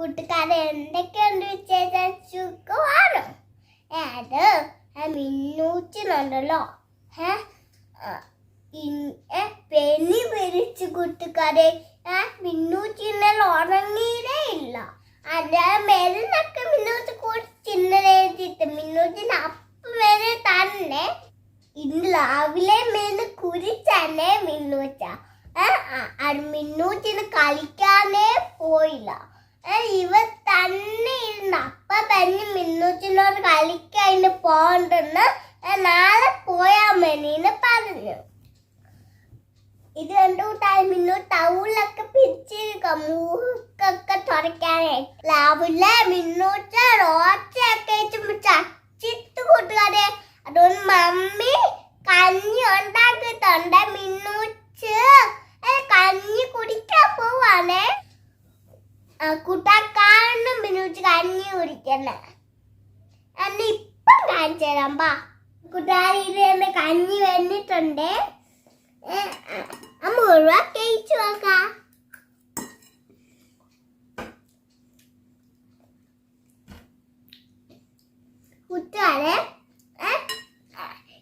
കൂട്ടുകാരെ എന്തൊക്കെയുണ്ട് വിശേഷം? സുഖമാണോ? അത് മിന്നൂറ്റി നല്ലല്ലോ ഏ പെനി പിരിച്ചു കൂട്ടുകാരെ. മിന്നൂറ്റി മിന്നൂച്ചി ഇന്നലെ ഉറങ്ങിയതേ ഇല്ല. അത് മെരുന്നൊക്കെ മിന്നൂറ്റി കൂടി ചിന്നലെഴുതിട്ട് മിന്നൂറ്റിന് അപ്പം വരെ തന്നെ ഇന്ന് രാവിലെ മേന്ന് കുരിച്ചന്നെ മിന്നൂറ്റ മിന്നൂറ്റിന് കളിക്കാനേ പോയില്ല. ഇവ തന്നെ ഇരുന്ന് അപ്പ തന്നെ മിന്നൂച്ചിനോട് കളിക്കാൻ പോണ്ടെന്ന് ഏ, നാളെ പോയാ മതിന്ന് പറഞ്ഞു. ഇത് കണ്ടുകൂട്ടായി മിന്നു ടൗണിലൊക്കെ പിടിച്ചിരിക്ക മൂക്കൊക്കെ തുടയ്ക്കാനായി രാവിലെ മിന്നൂച്ച റോച്ചയൊക്കെ വെച്ച് ചച്ചിട്ട് കൂട്ടുകാരെ അതുകൊണ്ട് മമ്മി കഞ്ഞി ഉണ്ടാക്കിയിട്ടുണ്ട് മിന്നൂച്ച്. കഞ്ഞി കുടിക്കാൻ പോവാണേ. കൂട്ടാക്കാരനും മിന്നൂച്ച് കഞ്ഞി കുടിക്കണേ എന്നെ ഇപ്പം കാണിച്ചു തരാം ബാ. കൂട്ടുകാരി ഇത് കഞ്ഞി വന്നിട്ടുണ്ട്. മുഴുവൻ കഴിച്ചു നോക്കാം. കൂട്ടുകാരെ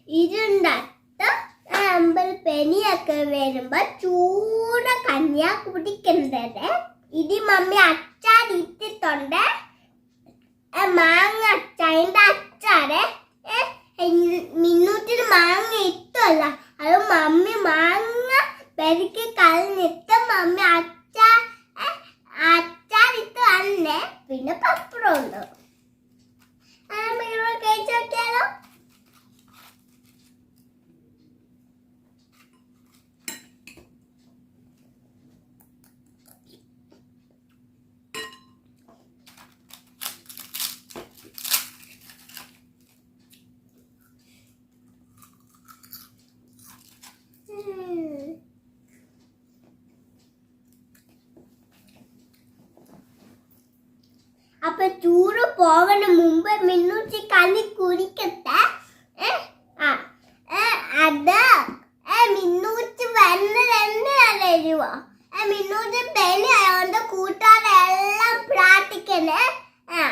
ഇരുണ്ടത്ത് അമ്പൽ പെനിയൊക്കെ വരുമ്പോ ചൂട കഞ്ഞിയാ കുടിക്കുന്നത് ഇത് മമ്മി ഏ, മാങ്ങ അച്ചാറിന്റെ അച്ചാറ്. മിന്നൂറ്റിന് മാങ്ങ ഇട്ടല്ല അത് മമ്മി മാങ്ങ പെരുക്കി കളഞ്ഞിട്ട് മമ്മി അച്ചാർ അച്ചാർ ഇട്ട് തന്നെ. പിന്നെ പപ്പടം അപ്പൊ ടൂറ് പോകണ മുമ്പ് മിന്നൂച്ചി കലി കുടിക്കട്ടെ? അത് മിന്നൂച്ചി വന്ന് രണ്ടിനല്ലേ വരുവോ? മിന്നൂച്ചി പെനി ആയതുകൊണ്ട് കൂട്ടുകാരെല്ലാം പ്രാർത്ഥിക്കണേ? ആ.